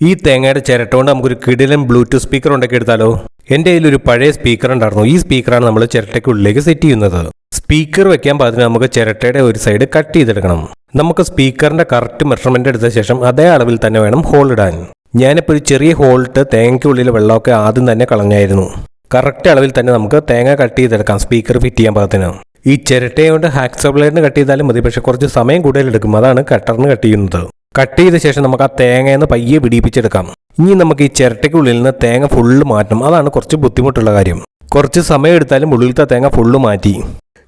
ഈ തേങ്ങയുടെ ചിരട്ട കൊണ്ട് നമുക്കൊരു കിടിലൻ ബ്ലൂടൂത്ത് സ്പീക്കർ ഉണ്ടാക്കി എടുത്താലോ? എന്റെ കയ്യിൽ ഒരു പഴയ സ്പീക്കർ ഉണ്ടായിരുന്നു. ഈ സ്പീക്കറാണ് നമ്മൾ ചിരട്ടയ്ക്കുള്ളിലേക്ക് സെറ്റ് ചെയ്യുന്നത്. സ്പീക്കർ വെക്കാൻ പാകത്തിന് നമുക്ക് ചിരട്ടയുടെ ഒരു സൈഡ് കട്ട് ചെയ്തെടുക്കണം. നമുക്ക് സ്പീക്കറിന്റെ കറക്റ്റ് മെഷർമെന്റ് എടുത്ത ശേഷം അതേ അളവിൽ തന്നെ വേണം ഹോൾ ഇടാൻ. ഞാനിപ്പോൾ ഒരു ചെറിയ ഹോൾ ഇട്ട് തേങ്ങയ്ക്കുള്ളിലെ വെള്ളമൊക്കെ ആദ്യം തന്നെ കളഞ്ഞായിരുന്നു. കറക്റ്റ് അളവിൽ തന്നെ നമുക്ക് തേങ്ങ കട്ട് ചെയ്തെടുക്കാം സ്പീക്കർ ഫിറ്റ് ചെയ്യാൻ പാകത്തിന്. ഈ ചിരട്ടയെ കൊണ്ട് ഹാക്സോ ബ്ലേഡിന് കട്ട് ചെയ്താലും മതി. പക്ഷേ കുറച്ച് സമയം കൂടുതൽ എടുക്കും. അതാണ് കട്ടറിന് കട്ട് ചെയ്യുന്നത്. കട്ട് ചെയ്ത ശേഷം നമുക്ക് ആ തേങ്ങയെന്ന് പയ്യെ പിടിപ്പിച്ചെടുക്കാം. ഇനി നമുക്ക് ഈ ചിരട്ടയ്ക്കുള്ളിൽ നിന്ന് തേങ്ങ ഫുള്ള് മാറ്റണം. അതാണ് കുറച്ച് ബുദ്ധിമുട്ടുള്ള കാര്യം. കുറച്ച് സമയം എടുത്താലും ഉള്ളിലത്തെ തേങ്ങ ഫുള്ള് മാറ്റി.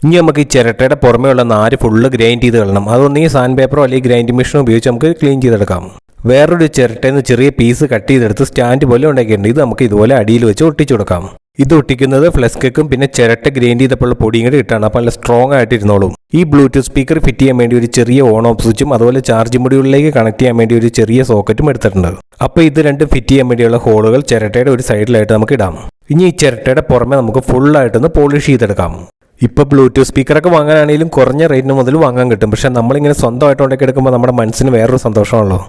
ഇനി നമുക്ക് ഈ ചിരട്ടയുടെ പുറമേയുള്ള നാര് ഫുള്ള് ഗ്രൈൻഡ് ചെയ്ത് കളണം. അതൊന്നും ഈ സാൻഡ് പേപ്പറോ അല്ലെങ്കിൽ ഗ്രൈൻഡിംഗ് മെഷീനോ ഉപയോഗിച്ച് നമുക്ക് ക്ലീൻ ചെയ്തെടുക്കാം. വേറൊരു ചിരട്ടയിൽ നിന്ന് ചെറിയ പീസ് കട്ട് ചെയ്തെടുത്ത് സ്റ്റാൻഡ് പോലെ ഉണ്ടാക്കിയിട്ടുണ്ട്. ഇത് നമുക്ക് ഇതുപോലെ അടിയിൽ വെച്ച് ഒട്ടിച്ചു കൊടുക്കാം. ഇത് ഒട്ടിക്കുന്നത് ഫ്ലസ്ക്കും പിന്നെ ചിരട്ട ഗ്രൈൻഡ് ചെയ്തപ്പോൾ പൊടിയും കൂടി ഇട്ടാണ്. അപ്പോൾ നല്ല സ്ട്രോങ് ആയിട്ട് ഇരുന്നോളും. ഈ ബ്ലൂടൂത്ത് സ്പീക്കർ ഫിറ്റ് ചെയ്യാൻ വേണ്ടി ഒരു ചെറിയ ഓൺ ഓഫ് സ്വിച്ചും അതുപോലെ ചാർജ് മുടികളിലേക്ക് കണക്ട് ചെയ്യാൻ വേണ്ടി ഒരു ചെറിയ സോക്കറ്റും എടുത്തിട്ടുണ്ട്. അപ്പോൾ ഇത് രണ്ടും ഫിറ്റ് ചെയ്യാൻ വേണ്ടിയുള്ള ഹോളുകൾ ചിരട്ടയുടെ ഒരു സൈഡിലായിട്ട് നമുക്ക് ഇടാം. ഇനി ഈ ചിരട്ടയുടെ പുറമെ നമുക്ക് ഫുള്ളായിട്ടൊന്ന് പോളിഷ് ചെയ്തെടുക്കാം. ഇപ്പോൾ ബ്ലൂടൂത്ത് സ്പീക്കറൊക്കെ വാങ്ങാനാണെങ്കിലും കുറഞ്ഞ റേറ്റിന് മുതൽ വാങ്ങാൻ കിട്ടും. പക്ഷേ നമ്മളിങ്ങനെ സ്വന്തമായിട്ട് ഉണ്ടാക്കി എടുക്കുമ്പോൾ നമ്മുടെ മനസ്സിന് വേറൊരു സന്തോഷമാണല്ലോ.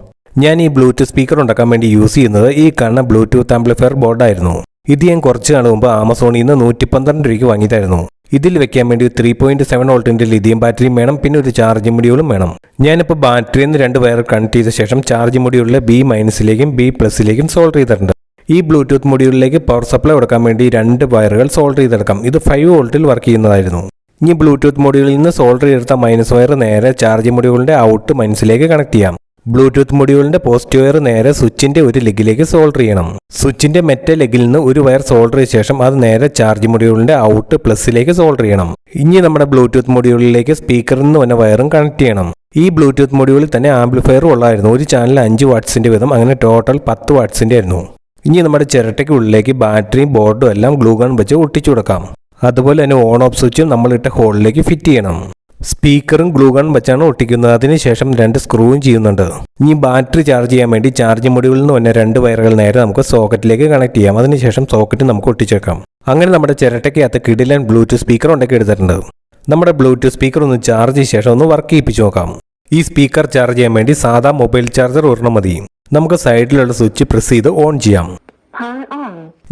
ഞാൻ ഈ ബ്ലൂടൂത്ത് സ്പീക്കർ ഉണ്ടാക്കാൻ വേണ്ടി യൂസ് ചെയ്യുന്നത് ഈ കാണുന്ന ബ്ലൂടൂത്ത് ആംപ്ലിഫയർ ബോർഡായിരുന്നു ഇത് ഞാൻ കുറച്ച് നാൾ മുമ്പ് ആമസോണിൽ നിന്ന് നൂറ്റി പന്ത്രണ്ട് രൂപയ്ക്ക് വാങ്ങിയതായിരുന്നു. ഇതിൽ വെക്കാൻ വേണ്ടി ത്രീ പോയിന്റ് സെവൻ വോൾട്ടിന്റെ ലിഥിയം ബാറ്ററിയും വേണം പിന്നെ ഒരു ചാർജ് മൊഡ്യൂളും വേണം. ഞാനിപ്പോൾ ബാറ്ററിയിൽ നിന്ന് രണ്ട് വയർ കണക്ട് ചെയ്ത ശേഷം ചാർജ് മൊഡ്യൂളിലെ ബി മൈനസിലേക്കും ബി പ്ലസിലേക്കും സോൾഡർ ചെയ്തിട്ടുണ്ട്. ഈ ബ്ലൂടൂത്ത് മൊഡ്യൂളിലേക്ക് പവർ സപ്ലൈ കൊടുക്കാൻ വേണ്ടി രണ്ട് വയറുകൾ സോൾഡർ ചെയ്തെടുക്കാം. ഇത് ഫൈവ് വോൾട്ടിൽ വർക്ക് ചെയ്യുന്നതായിരുന്നു. ഇനി ബ്ലൂടൂത്ത് മൊഡ്യൂളിൽ നിന്ന് സോൾഡർ ചെയ്തെടുത്ത മൈനസ് വയർ നേരെ ചാർജ് മൊഡ്യൂളിന്റെ ഔട്ട് മൈനസിലേക്ക് കണക്ട് ചെയ്യാം. ബ്ലൂടൂത്ത് മൊഡ്യൂളിന്റെ പോസിറ്റീവ് വയർ നേരെ സ്വിച്ചിന്റെ ഒരു ലെഗിലേക്ക് സോൾഡർ ചെയ്യണം. സ്വിച്ചിന്റെ മെറ്റ ലെഗിൽ നിന്ന് ഒരു വയർ സോൾഡർ ചെയ്ത ശേഷം അത് നേരെ ചാർജ് മൊഡ്യൂളിന്റെ ഔട്ട് പ്ലസിലേക്ക് സോൾഡർ ചെയ്യണം. ഇനി നമ്മുടെ ബ്ലൂടൂത്ത് മൊഡ്യൂളിലേക്ക് സ്പീക്കറിൽ നിന്ന് വന്ന വയറും കണക്ട് ചെയ്യണം. ഈ ബ്ലൂടൂത്ത് മൊഡ്യൂളിൽ തന്നെ ആംപ്ലിഫയറും ഉള്ളായിരുന്നു ഒരു ചാനൽ അഞ്ച് വാട്ട്സിന്റെ വിധം അങ്ങനെ ടോട്ടൽ പത്ത് വാട്ട്സിന്റെ ആയിരുന്നു. ഇനി നമ്മുടെ ചിരട്ടയ്ക്ക് ഉള്ളിലേക്ക് ബാറ്ററിയും ബോർഡും എല്ലാം ഗ്ലൂഗൺ വെച്ച് ഒട്ടിച്ചു കൊടുക്കാം. അതുപോലെ തന്നെ ഓൺ ഓഫ് സ്വിച്ചും നമ്മളിട്ട ഹോളിലേക്ക് ഫിറ്റ് ചെയ്യണം. സ്പീക്കറും ഗ്ലൂഗൺ വെച്ചാണ് ഒട്ടിക്കുന്നത്. അതിനുശേഷം രണ്ട് സ്ക്രൂവും ചെയ്യുന്നുണ്ട്. ഇനി ബാറ്ററി ചാർജ് ചെയ്യാൻ വേണ്ടി ചാർജ് മൊഡ്യൂളിൽ നിന്ന് തന്നെ രണ്ട് വയറുകൾ നേരെ നമുക്ക് സോക്കറ്റിലേക്ക് കണക്ട് ചെയ്യാം. അതിനുശേഷം സോക്കറ്റ് നമുക്ക് ഒട്ടിച്ചേക്കാം. അങ്ങനെ നമ്മുടെ ചിരട്ടയ്ക്കകത്ത് കിടിലൻ ബ്ലൂടൂത്ത് സ്പീക്കർ ഉണ്ടാക്കി എടുത്തിട്ടുണ്ട്. നമ്മുടെ ബ്ലൂടൂത്ത് സ്പീക്കർ ഒന്ന് ചാർജ് ശേഷം ഒന്ന് വർക്ക് ചെയ്യിപ്പിച്ച് നോക്കാം. ഈ സ്പീക്കർ ചാർജ് ചെയ്യാൻ വേണ്ടി സാധാ മൊബൈൽ ചാർജർ ഒരെണ്ണം മതി. നമുക്ക് സൈഡിലുള്ള സ്വിച്ച് പ്രസ് ചെയ്ത് ഓൺ ചെയ്യാം.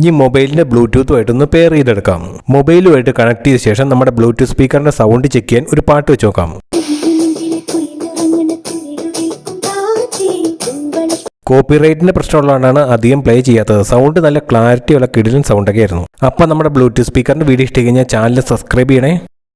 ഈ മൊബൈലിന്റെ ബ്ലൂടൂത്തുമായിട്ടൊന്ന് പെയർ ചെയ്തെടുക്കാം. മൊബൈലുമായിട്ട് കണക്ട് ചെയ്ത ശേഷം നമ്മുടെ ബ്ലൂടൂത്ത് സ്പീക്കറിന്റെ സൗണ്ട് ചെക്ക് ചെയ്യാൻ ഒരു പാട്ട് വെച്ച് നോക്കാം. കോപ്പിറൈറ്റിന്റെ പ്രശ്നമുള്ളതുകൊണ്ടാണ് അധികം പ്ലേ ചെയ്യാത്തത്. സൗണ്ട് നല്ല ക്ലാരിറ്റി ഉള്ള കിടിലൻ സൗണ്ടൊക്കെ ആയിരുന്നു. അപ്പം നമ്മുടെ ബ്ലൂടൂത്ത് സ്പീക്കറിന്റെ വീഡിയോ ഇഷ്ടം കഴിഞ്ഞാൽ ചാനൽ സബ്സ്ക്രൈബ് ചെയ്യണേ.